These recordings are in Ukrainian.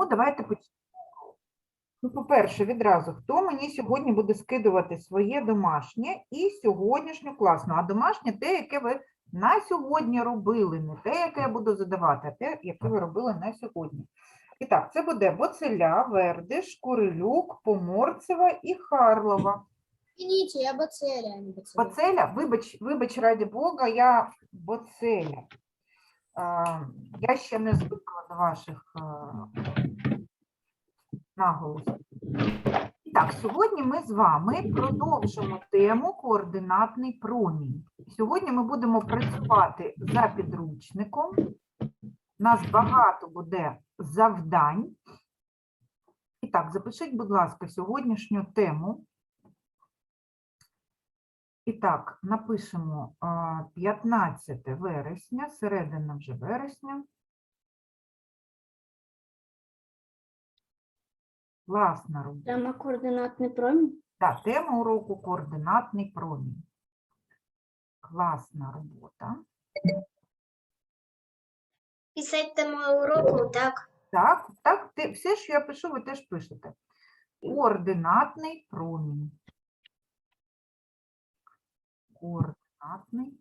Ну, давайте почнемо. Ну, по-перше, відразу, хто мені сьогодні буде скидувати своє домашнє і сьогоднішню класну, а домашнє те, яке ви на сьогодні робили, не те, яке я буду задавати, а те, яке ви робили на сьогодні. І так, це буде Боцеля, Вердиш, Курилюк, Поморцева і Харлова. Извините, я Бацеля, а не Бацеля. Боцеля, вибач, вибач, раді Бога, я Боцеля. Я ще не звикла до ваших наголосів. І Так, сьогодні ми з вами продовжимо тему координатний промінь. Сьогодні ми будемо працювати за підручником. У нас багато буде завдань. І так, запишіть, будь ласка, сьогоднішню тему. І так, напишемо 15 вересня, середина вже вересня. Класна робота. Тема координатний промінь. Так, тема уроку координатний промінь. Класна робота. Писать тему уроку, так? Так, так, ти, все, що я пишу, ви теж пишете. Координатний промінь. Координатний.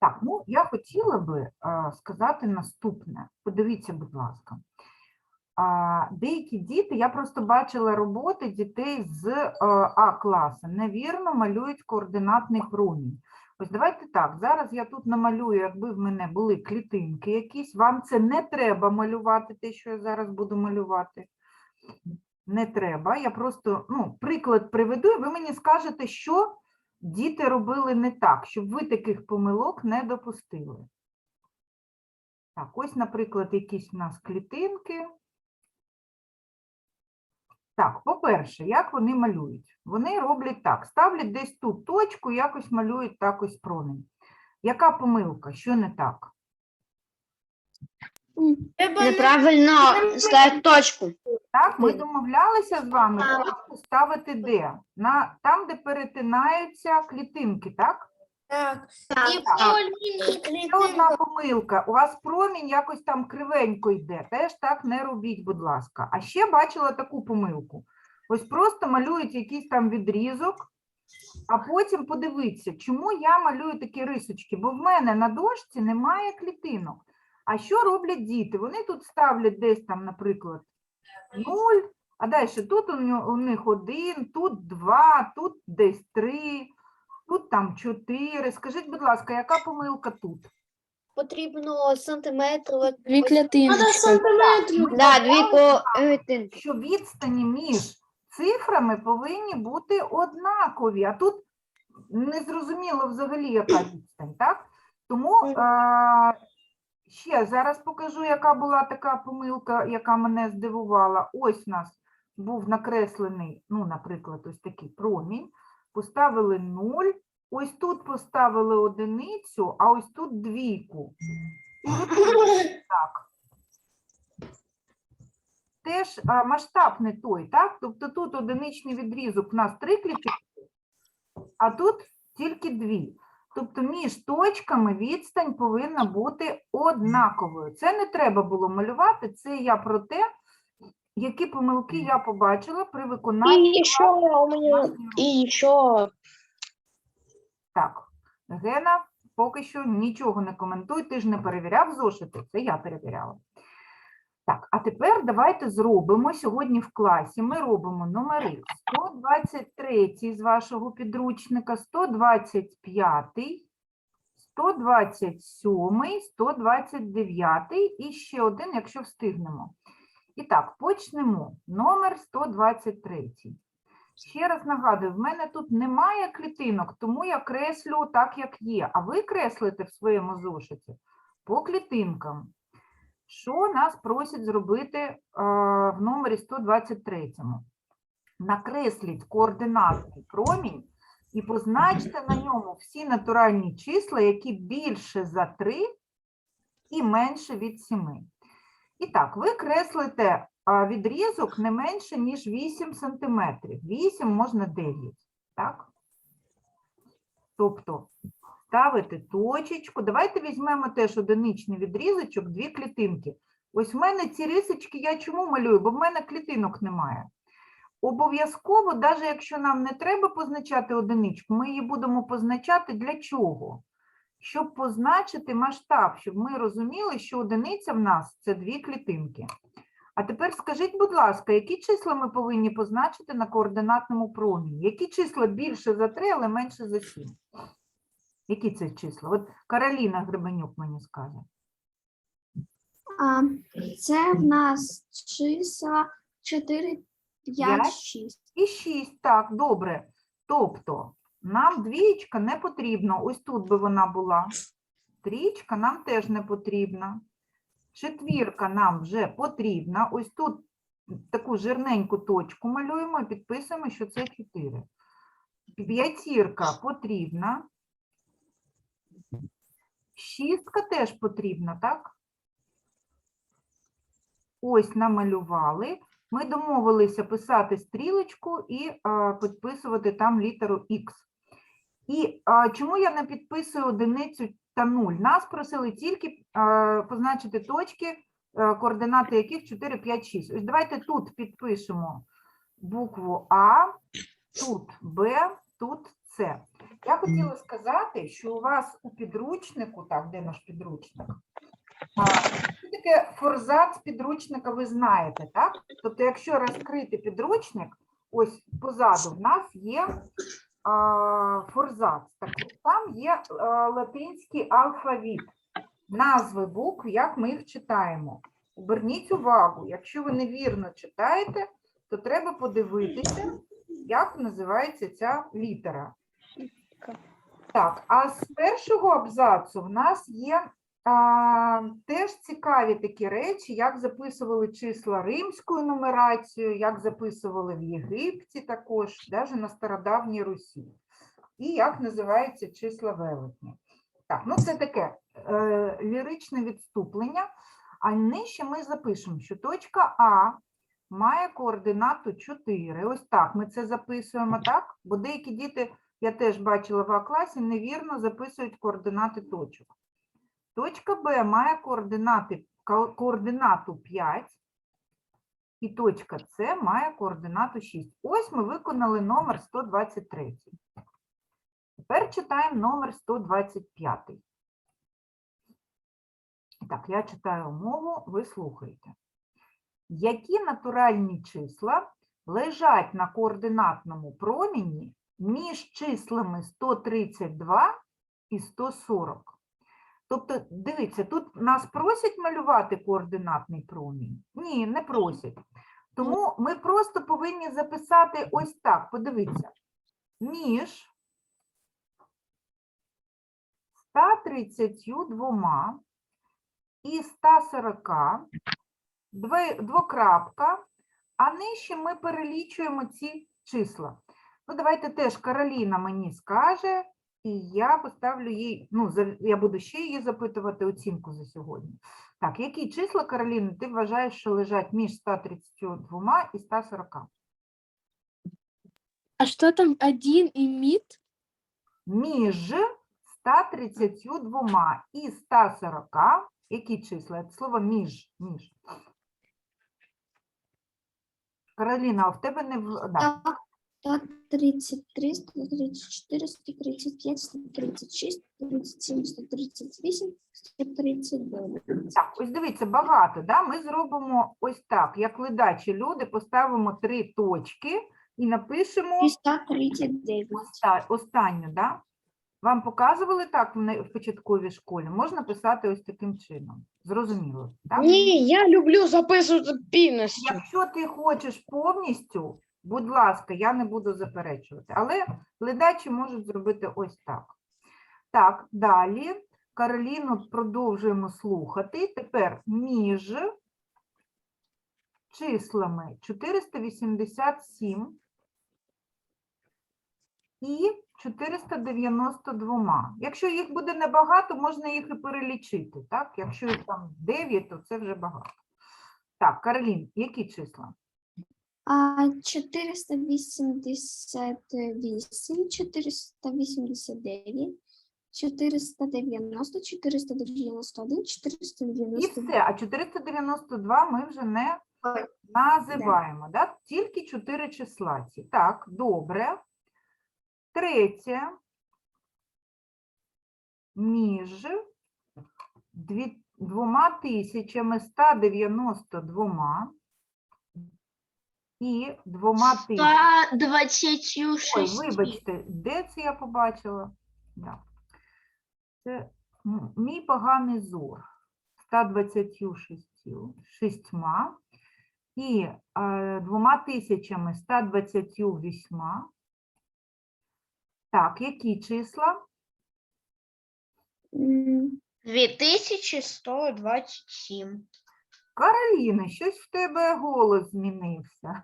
Так, ну я хотіла би а, сказати наступне. Подивіться, будь ласка. А, деякі діти, я просто бачила роботи дітей з е, А-класу, невірно малюють координатний промінь. Ось давайте так, зараз я тут намалюю, якби в мене були клітинки якісь, вам це не треба малювати, те, що я зараз буду малювати. Не треба. Я просто ну, приклад приведу, і ви мені скажете, що діти робили не так, щоб ви таких помилок не допустили. Так, ось, наприклад, якісь у нас клітинки. Так, по-перше, як вони малюють? Вони роблять так, ставлять десь тут точку, якось малюють так ось промінь. Яка помилка? Що не так? Неправильно ставить точку. Так, ми домовлялися з вами точку ставити де? На, там, де перетинаються клітинки, так? Так. І полі Ще одна помилка. У вас промінь якось там кривенько йде. Теж так не робіть, будь ласка. А ще бачила таку помилку. Ось просто малюють якийсь там відрізок, а потім подивіться, чому я малюю такі рисочки, бо в мене на дошці немає клітинок. А що роблять діти? Вони тут ставлять десь там, наприклад, 0, а далі тут у них один, тут два, тут десь три, тут там чотири. Скажіть, будь ласка, яка помилка тут? Потрібно сантиметрів. Дві клітиночки. сантиметрів. Да, дві клітинки. що відстані між цифрами повинні бути однакові, а тут не зрозуміло взагалі, яка відстань, так? Тому а, ще зараз покажу, яка була така помилка, яка мене здивувала. Ось у нас був накреслений, ну, наприклад, ось такий промінь. Поставили 0, ось тут поставили одиницю, а ось тут двійку. І так теж а, масштаб не той, так? Тобто тут одиничний відрізок у нас три клітинки, а тут тільки дві. Тобто між точками відстань повинна бути однаковою. Це не треба було малювати, це я про те, які помилки я побачила при виконанні. І ще у мене, і ще Так, Гена, поки що нічого не коментуй, ти ж не перевіряв зошити, це я перевіряла. Так, а тепер давайте зробимо сьогодні в класі. Ми робимо номери 123 з вашого підручника, 125, 127, 129 і ще один, якщо встигнемо. І так, почнемо. Номер 123. Ще раз нагадую, в мене тут немає клітинок, тому я креслю так, як є. А ви креслите в своєму зошиті по клітинкам. Що нас просять зробити е, в номері 123? Накресліть координатний промінь і позначте на ньому всі натуральні числа, які більше за 3 і менше від 7. І так, ви креслите відрізок не менше, ніж 8 см. 8 можна 9, так? Тобто ставити точечку. Давайте візьмемо теж одиничний відрізочок, дві клітинки. Ось в мене ці рисочки я чому малюю? Бо в мене клітинок немає. Обов'язково, навіть якщо нам не треба позначати одиничку, ми її будемо позначати для чого? Щоб позначити масштаб, щоб ми розуміли, що одиниця в нас це дві клітинки. А тепер скажіть, будь ласка, які числа ми повинні позначити на координатному промені? Які числа більше за 3, але менше за 7? Які це числа? От Кароліна Гребенюк мені скаже. А, це в нас числа 4, 5, П'ять? 6. І 6, так, добре. Тобто нам двієчка не потрібна. Ось тут би вона була. Трічка нам теж не потрібна. Четвірка нам вже потрібна. Ось тут таку жирненьку точку малюємо і підписуємо, що це 4. П'ятірка потрібна. Шістка теж потрібна, так? Ось намалювали. Ми домовилися писати стрілочку і а, підписувати там літеру Х. І а, чому я не підписую одиницю та 0? Нас просили тільки а, позначити точки, а, координати яких 4, 5, 6. Ось давайте тут підпишемо букву А, тут Б, тут С. Я хотіла сказати, що у вас у підручнику, так, де наш підручник? Що таке форзац підручника, ви знаєте, так? Тобто, якщо розкрити підручник, ось позаду в нас є форзац. Так, там є латинський алфавіт, назви букв, як ми їх читаємо. Оберніть увагу, якщо ви невірно читаєте, то треба подивитися, як називається ця літера. Так, а з першого абзацу в нас є а, теж цікаві такі речі, як записували числа римською нумерацією, як записували в Єгипті також, навіть на стародавній Русі. І як називаються числа велетні. Так, ну це таке е, ліричне відступлення. А нижче ми запишемо, що точка А має координату 4. Ось так ми це записуємо, так? Бо деякі діти, я теж бачила в А-класі, невірно записують координати точок. Точка Б має координати, координату 5, і точка С має координату 6. Ось ми виконали номер 123. Тепер читаємо номер 125. Так, я читаю умову, ви слухаєте. Які натуральні числа лежать на координатному проміні між числами 132 і 140? Тобто, дивіться, тут нас просять малювати координатний промінь? Ні, не просять. Тому ми просто повинні записати ось так. Подивіться. Між 132 і 140 две- двокрапка, а нижче ми перелічуємо ці числа. Ну, давайте теж Кароліна мені скаже, і я поставлю їй, ну, за- я буду ще її запитувати оцінку за сьогодні. Так, які числа, Кароліна, ти вважаєш, що лежать між 132 і 140? А что там один и мид? Між 132 і 140, які числа? Це слово між, між. Кароліна, а в тебе не в... Да. 133, 134, 135, 136, 137, 138, 139. Так, ось дивіться, багато, да? Ми зробимо ось так, як ледачі люди, поставимо три точки і напишемо 139. оста- останню, да? Вам показували так в початковій школі? Можна писати ось таким чином. Зрозуміло, так? Ні, я люблю записувати повністю. Якщо ти хочеш повністю, будь ласка, я не буду заперечувати, але глядачі можуть зробити ось так. Так, далі. Кароліну продовжуємо слухати. Тепер між числами 487 і 492. Якщо їх буде небагато, можна їх і перелічити. Так? Якщо їх там 9, то це вже багато. Так, Каролін, які числа? А 488, 489, 490, 491, І все. А 492 ми вже не називаємо, да? тільки 4 числа ці. Так, добре. Третє. Між дві, двома тисячами 192 і двома тисячами. 126. Ой, вибачте, де це я побачила? Да. Це мій поганий зор 126 шістьма і е, двома тисячами 128. Так, які числа? 2127. Кароліна, щось в тебе голос змінився.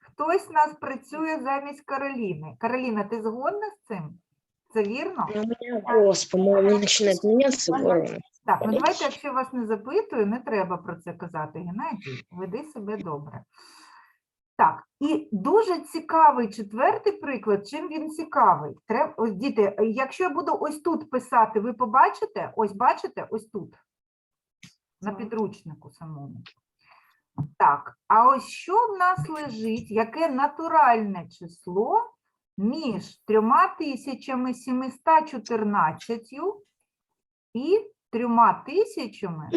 Хтось нас працює замість Кароліни. Кароліна, ти згодна з цим? Це вірно? У меня голос, меняться. Так, ну давайте, якщо вас не запитую, не треба про це казати, Геннадій. Веди себе добре. Так, і дуже цікавий четвертий приклад. Чим він цікавий? Треба, ось діти, якщо я буду ось тут писати, ви побачите? Ось бачите, ось тут, на підручнику самому. Так, а ось що в нас лежить, яке натуральне число між 3714 і трьома тисячами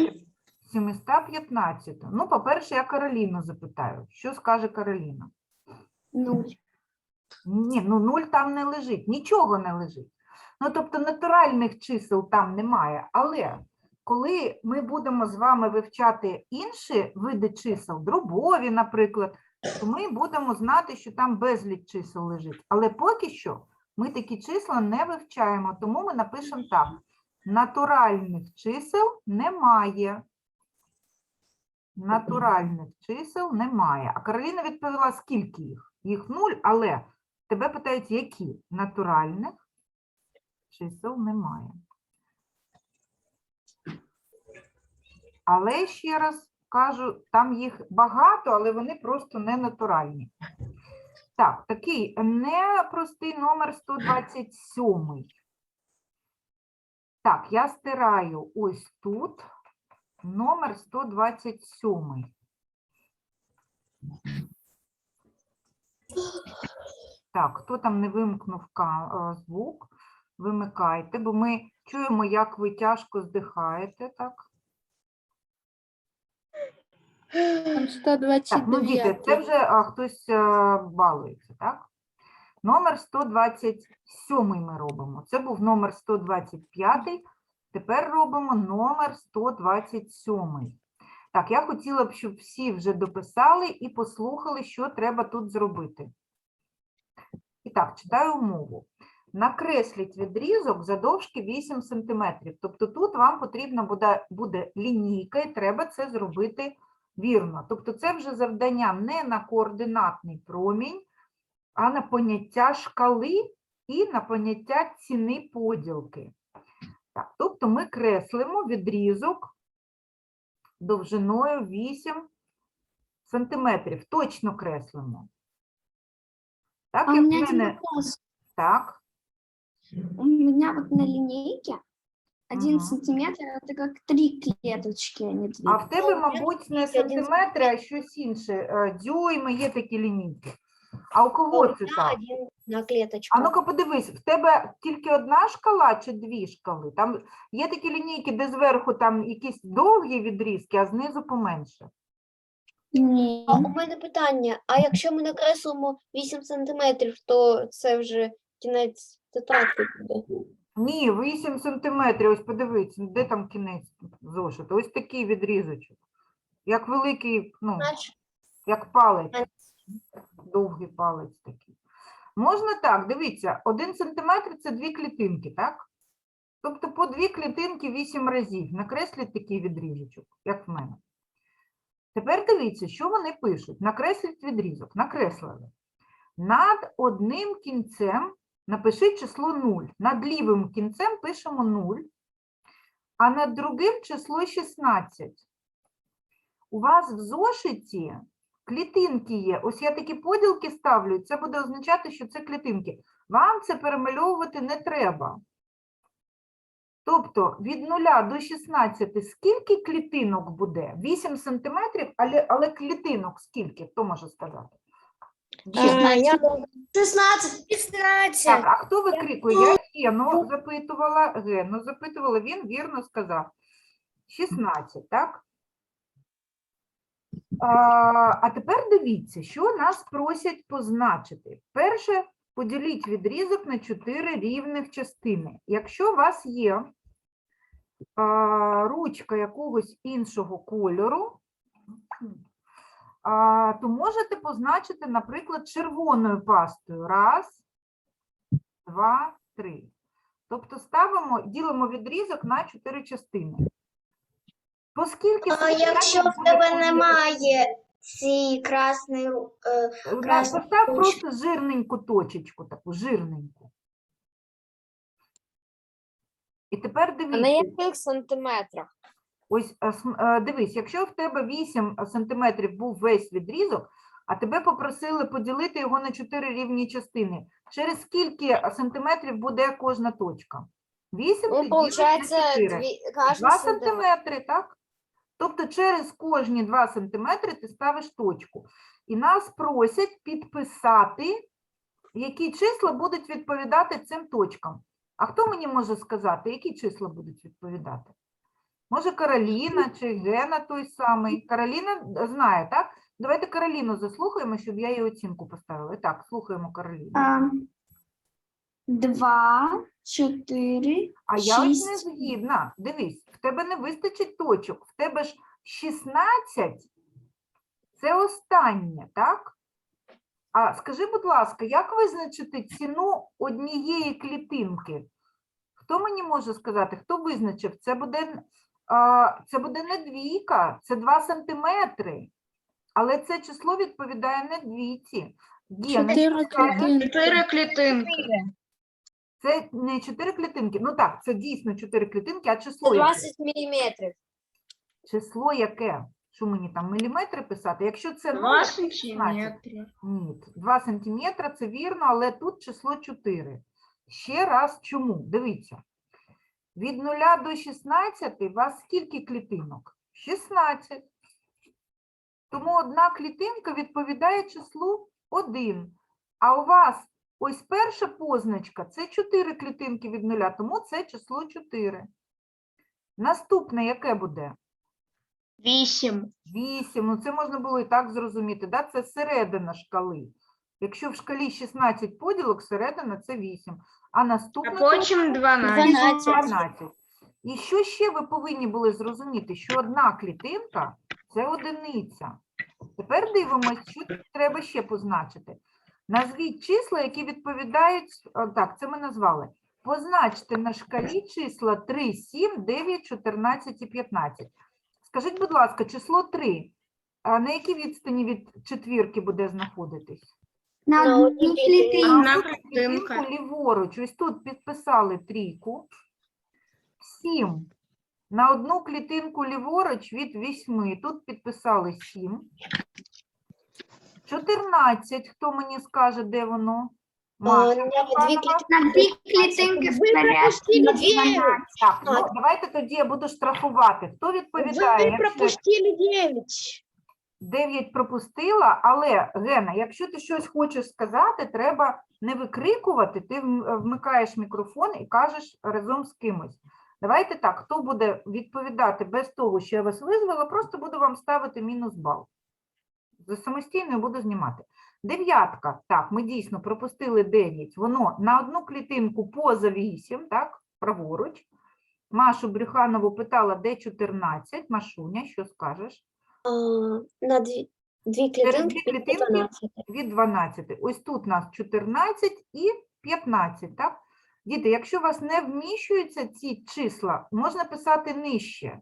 Ну, по-перше, я Кароліну запитаю. Що скаже Кароліна? Нуль. Ні, ну нуль там не лежить, нічого не лежить. Ну, тобто натуральних чисел там немає. Але коли ми будемо з вами вивчати інші види чисел, дробові, наприклад, то ми будемо знати, що там безліч чисел лежить. Але поки що ми такі числа не вивчаємо, тому ми напишемо так: натуральних чисел немає. Натуральних чисел немає. А Кароліна відповіла, скільки їх? Їх нуль, але тебе питають, які натуральних чисел немає. Але ще раз кажу, там їх багато, але вони просто не натуральні. Так, такий непростий номер 127. Так, я стираю ось тут номер 127. Так, хто там не вимкнув е, звук, вимикайте, бо ми чуємо, як ви тяжко здихаєте, так? Там Так, ну діти, це вже а, хтось е, балується, так? Номер 127 ми робимо. Це був номер 125, тепер робимо номер 127. Так, я хотіла б, щоб всі вже дописали і послухали, що треба тут зробити. І так, читаю умову. Накресліть відрізок задовжки 8 см. Тобто тут вам потрібна буде, буде лінійка, і треба це зробити вірно. Тобто це вже завдання не на координатний промінь, а на поняття шкали і на поняття ціни поділки. Так, тобто ми креслимо відрізок довжиною 8 сантиметрів. Точно креслимо. Так, А у як в меня мене, вопрос. так, У меня вот на линейке один Ага. сантиметр, это как три клеточки, а не две. а в тебе, мабуть, не сантиметри, а щось інше. е, Дюйми, є такі лінійки. А у кого це так? один на клеточку. А ну-ка подивись, в тебе тільки одна шкала чи дві шкали? Там є такі лінійки, де зверху там якісь довгі відрізки, а знизу поменше. Ні. А у мене питання: а якщо ми накреслимо 8 сантиметрів, то це вже кінець тетрадки буде. Ні, 8 сантиметрів, ось подивись, ну, де там кінець зошиту? Ось такий відрізочок. Як великий, ну, як палець. Довгий палець такий. Можна так, дивіться, 1 сантиметр це дві клітинки, так? Тобто по дві клітинки 8 разів. Накресліть такий відрізочок, як в мене. Тепер дивіться, що вони пишуть. Накресліть відрізок. Накреслили. Над одним кінцем напишіть число 0. Над лівим кінцем пишемо 0, а над другим число 16. У вас в зошиті клітинки є. Ось я такі поділки ставлю, це буде означати, що це клітинки. Вам це перемальовувати не треба. Тобто від 0 до 16 скільки клітинок буде? 8 сантиметрів, але, але клітинок скільки? Хто може сказати? Е, я 16. 16. Так, а хто викрикує? Я Гену запитувала, Гену запитувала, він вірно сказав. 16, так? А, а тепер дивіться, що нас просять позначити. Перше, поділіть відрізок на 4 рівних частини. Якщо у вас є а, ручка якогось іншого кольору, то можете позначити, наприклад, червоною пастою. Раз, два, три. Тобто ставимо, ділимо відрізок на чотири частини. Поскільки А якщо в тебе немає цієї красної е, Е, красної Постав просто жирненьку точечку, таку жирненьку. І тепер А на яких сантиметрах? Ось дивись, якщо в тебе 8 сантиметрів був весь відрізок, а тебе попросили поділити його на 4 рівні частини, через скільки сантиметрів буде кожна точка? 8 Ну, получается, дві, кожен 2 сантиметр. сантиметри, так? Тобто через кожні 2 сантиметри ти ставиш точку. І нас просять підписати, які числа будуть відповідати цим точкам. А хто мені може сказати, які числа будуть відповідати? Може, Кароліна чи Гена той самий. Кароліна знає, так? Давайте Кароліну заслухаємо, щоб я їй оцінку поставила. Так, слухаємо Кароліну. А, Два, чотири, А я ось не шість. згідна. Дивись, в тебе не вистачить точок. В тебе ж 16 це останнє, так? А скажи, будь ласка, як визначити ціну однієї клітинки? Хто мені може сказати, хто визначив? Це буде, це буде не двійка, це 2 сантиметри. Але це число відповідає не двійці. Чотири клітинки. Чотири клітинки. Це не 4 клітинки. Ну так, це дійсно 4 клітинки, а число яке? 20 міліметрів. Число яке? Що мені там міліметри писати? Якщо це Два номер, це 16. сантиметри. Ні, 2 сантиметра це вірно, але тут число 4. Ще раз чому? Дивіться. Від 0 до 16 у вас скільки клітинок? 16. Тому одна клітинка відповідає числу 1. А у вас ось перша позначка це 4 клітинки від 0, тому це число 4. Наступне яке буде? Вісім. 8, ну це можна було і так зрозуміти, да? це середина шкали. Якщо в шкалі 16 поділок, середина це 8. А А потім дванадцять. 12. 12. І що ще ви повинні були зрозуміти, що одна клітинка це одиниця. Тепер дивимось, що треба ще позначити. Назвіть числа, які відповідають, о, так, це ми назвали. Позначте на шкалі числа 3, 7, 9, 14 і 15. Скажіть, будь ласка, число 3, а на якій відстані від четвірки буде знаходитись? На На одній Одна клітинка. ліворуч. Ось тут підписали трійку. 7. На одну клітинку ліворуч від 8. Тут підписали 7. 14. Хто мені скаже, де воно? Маша Е, на дві клітинки. Дві 12. Так, ну давайте тоді я буду штрафувати. Хто відповідає? якщо- дев'ять. 9 пропустила, але Гена, якщо ти щось хочеш сказати, треба не викрикувати, ти вмикаєш мікрофон і кажеш разом з кимось. Давайте так, хто буде відповідати без того, що я вас визвала, просто буду вам ставити мінус бал. За самостійно буду знімати. Дев'ятка, так, ми дійсно пропустили 9, воно на одну клітинку поза 8, так, праворуч. Машу Брюханову питала, де 14. Машуня, що скажеш? На дві, дві клітинки дві клітинки 12. від 12. Ось тут у нас 14 і 15, так? Діти, якщо у вас не вміщуються ці числа, можна писати нижче.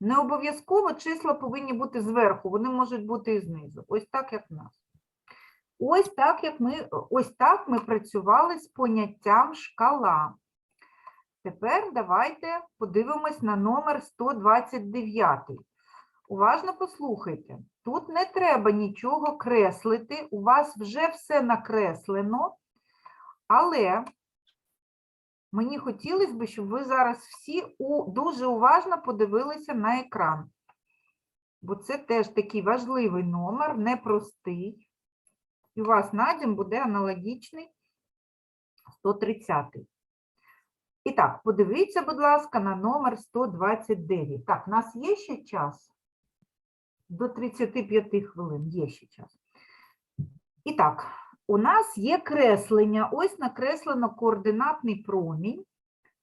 Не обов'язково числа повинні бути зверху, вони можуть бути і знизу. Ось так, як в нас. Ось так, як ми, ось так ми працювали з поняттям шкала. Тепер давайте подивимось на номер 129. Уважно послухайте. Тут не треба нічого креслити, у вас вже все накреслено, але мені хотілося б, щоб ви зараз всі дуже уважно подивилися на екран. Бо це теж такий важливий номер, непростий. І у вас надім буде аналогічний 130. І так, подивіться, будь ласка, на номер 129. Так, у нас є ще час? До 35 хвилин є ще час. І так, у нас є креслення. Ось накреслено координатний промінь.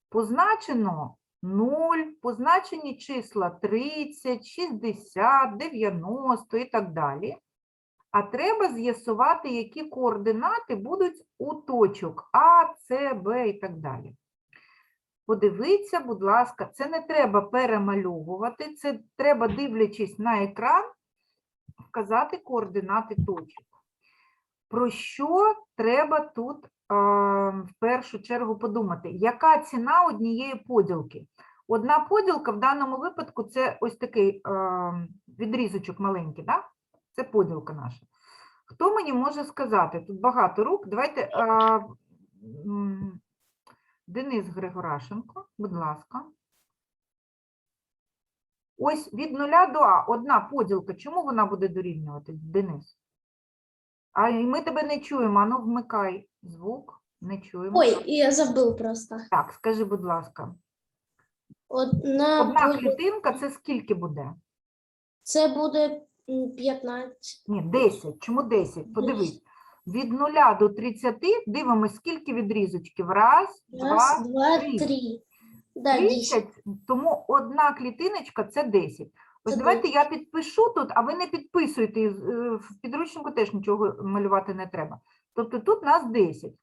Позначено 0, позначені числа 30, 60, 90 і так далі. А треба з'ясувати, які координати будуть у точок А, С, Б і так далі. Подивіться, будь ласка, це не треба перемальовувати, це треба, дивлячись на екран, вказати координати точок. Про що треба тут е, в першу чергу подумати? Яка ціна однієї поділки? Одна поділка в даному випадку це ось такий е, відрізочок маленький, да? це поділка наша. Хто мені може сказати? Тут багато рук. Давайте. Денис Григорашенко, будь ласка. Ось від нуля до А одна поділка. Чому вона буде дорівнювати, Денис? А і ми тебе не чуємо. Ану, вмикай звук. Не чуємо. Ой, я забыл просто. Так, скажи, будь ласка. Одна, Одна клітинка це скільки буде? це буде м, 15. Ні, 10. Чому 10? Подивись. Від нуля до 30 дивимось, скільки відрізочків. Раз, два, Раз, два, три. три. Да, 10. 30, тому одна клітиночка це 10. Ось Це давайте я підпишу тут, а ви не підписуйте. і е, В підручнику теж нічого малювати не треба. Тобто тут нас 10.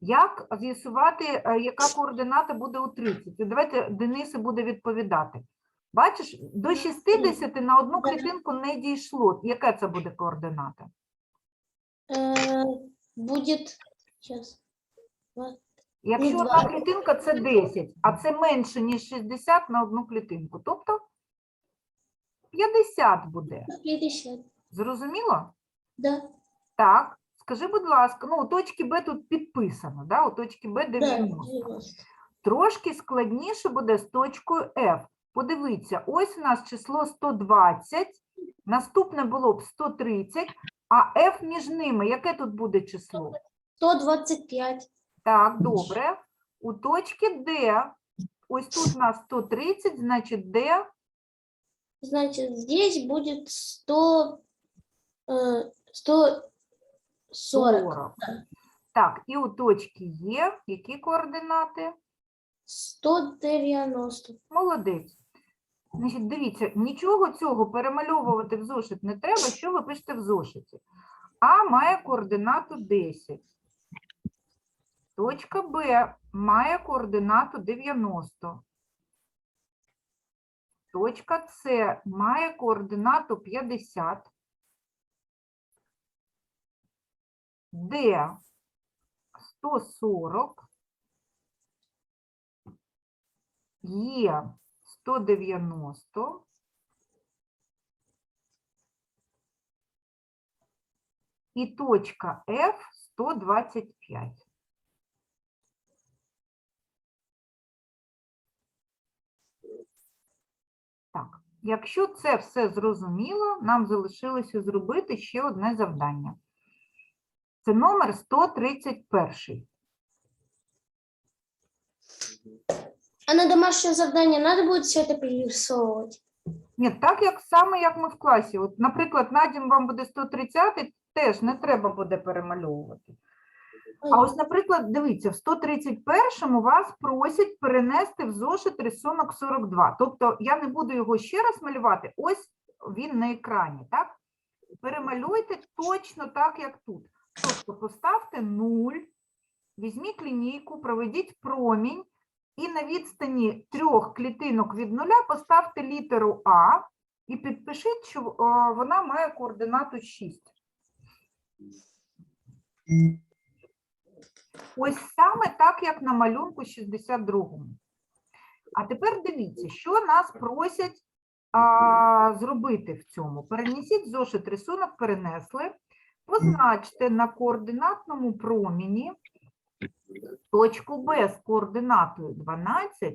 Як з'ясувати, е, яка координата буде у 30? І Давайте Денисе буде відповідати. Бачиш, до 60 на одну клітинку не дійшло. Яка це буде координата? Э, будет сейчас. Якщо одна два. клітинка це 10, а це менше, ніж 60 на одну клітинку. Тобто 50 буде. 50. Зрозуміло? Да, Так. Скажи, будь ласка, ну, у точки Б тут підписано, да? у точки Б да, 90. 90. Трошки складніше буде з точкою F. Подивіться, ось у нас число 120, наступне було б 130, а F між ними, яке тут буде число? 125. Так, добре. У точки D, ось тут у нас 130, значить D Значит, здесь будет 100, э, 140. 40. Так, і у точки Е, які координати? 190. Молодець. Значить, дивіться, нічого цього перемальовувати в зошит не треба. Що ви пишете в зошиті? А має координату 10. Точка Б має координату 90. Точка С має координату 50. Д 140. Є 190. І точка F 125. Так, якщо це все зрозуміло, нам залишилося зробити ще одне завдання. Це номер 131. А на домашнее задание надо будет все это перерисовывать? Ні, так як саме як ми в класі. От, наприклад, надім вам буде 130, теж не треба буде перемальовувати. А ось, наприклад, дивіться, в 131-му вас просять перенести в зошит рисунок 42. Тобто я не буду його ще раз малювати, ось він на екрані, так? Перемалюйте точно так, як тут. Тобто поставте 0, візьміть лінійку, проведіть промінь, і на відстані трьох клітинок від нуля поставте літеру А і підпишіть, що е, вона має координату 6. Ось саме так, як на малюнку 62-му. А тепер дивіться, що нас просять а, зробити в цьому? Перенесіть зошит рисунок, перенесли. Позначте на координатному проміні точку Б з координатою 12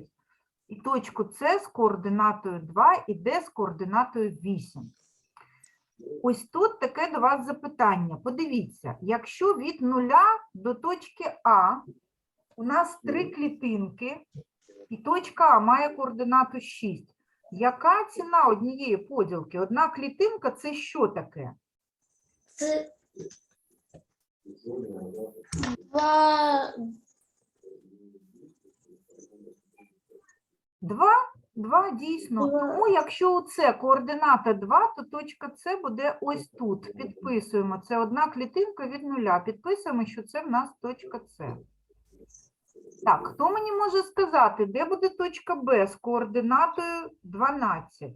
і точку С з координатою 2 і Д з координатою 8. Ось тут таке до вас запитання. Подивіться, якщо від нуля до точки А у нас три клітинки, і точка А має координату 6. Яка ціна однієї поділки? Одна клітинка це що таке? Це два, Два? Два, дійсно. Два. Тому якщо це координата 2, то точка С буде ось тут. Підписуємо. Це одна клітинка від нуля. Підписуємо, що це в нас точка С. Так, хто мені може сказати, де буде точка Б з координатою 12?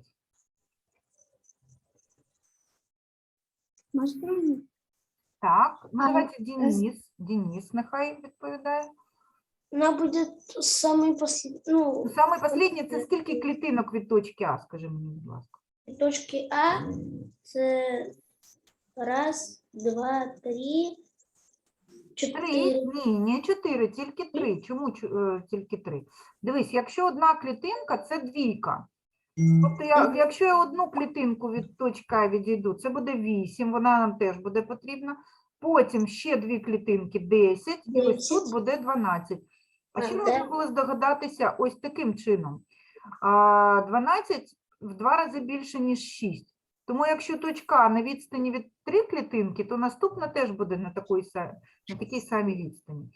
Можете мені? Так, ну давайте Денис. Денис нехай відповідає. вона буде самий послід... ну, Саме останнє, це скільки клітинок від точки А, скажи мені, будь ласка. точки А. Це раз, два, три, Три, чотири. ні, не чотири, тільки три. Чому чу- е, тільки три? Дивись, якщо одна клітинка, це двійка. Тобто, я, якщо я одну клітинку від точки А відійду, це буде 8, вона нам теж буде потрібна. Потім ще дві клітинки 10, і ось тут 10. буде 12. А ще можна було здогадатися ось таким чином. А, 12 в два рази більше, ніж 6. Тому якщо точка А на відстані від 3 клітинки, то наступна теж буде на, такій, са- на такій самій відстані.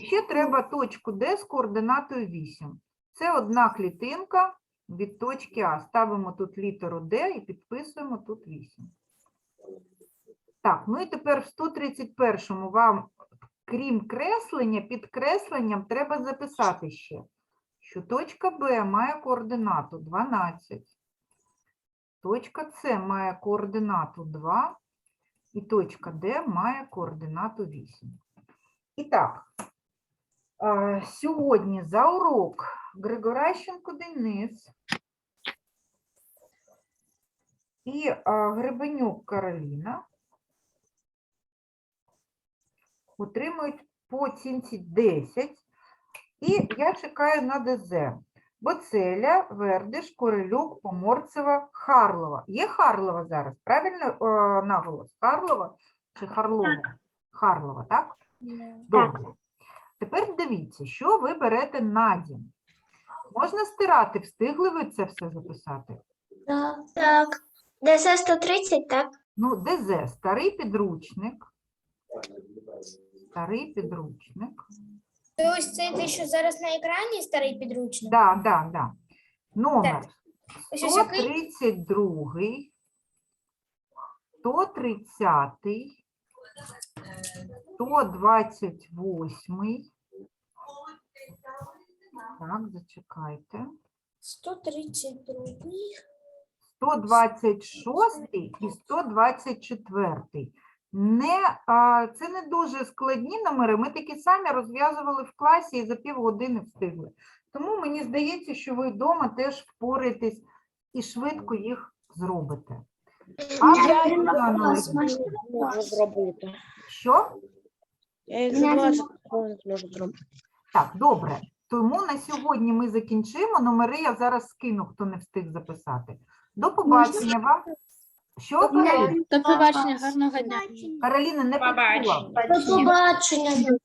І ще треба точку Д з координатою 8. Це одна клітинка від точки А. Ставимо тут літеру Д і підписуємо тут 8. Так, ну і тепер в 131-му вам, крім креслення, під кресленням треба записати ще, що точка Б має координату 12. Точка С має координату 2 і точка Д має координату 8. І так, сьогодні за урок Григоращенко Денис і Гребенюк Кароліна отримують по оцінці 10. І я чекаю на ДЗ. Боцеля, Вердиш, Корелюк, Поморцева, Харлова. Є Харлова зараз, правильно наголос? Харлова чи Харлова? Харлова, так? Добре. Тепер дивіться, що ви берете на дім. Можна стирати, встигли ви це все записати? Так. Так. ДС 130, так? Ну, ДЗ, старий підручник. Старий підручник. Ось це те, що зараз на екрані старий підручник. Да, да, да. Номер Ось ось який 132, 130, 128. Так, зачекайте. 132. 126 і 124. Не, а, це не дуже складні номери. Ми такі самі розв'язували в класі і за півгодини встигли. Тому мені здається, що ви вдома теж впораєтесь і швидко їх зробите. А Олегівна, Можу зробити. що? Я їх за 20 зробити. Так, добре. Тому на сьогодні ми закінчимо. Номери я зараз скину, хто не встиг записати. До побачення вам. Що, Кароліна? До побачення, гарного дня. Кароліна, не почула. До побачення.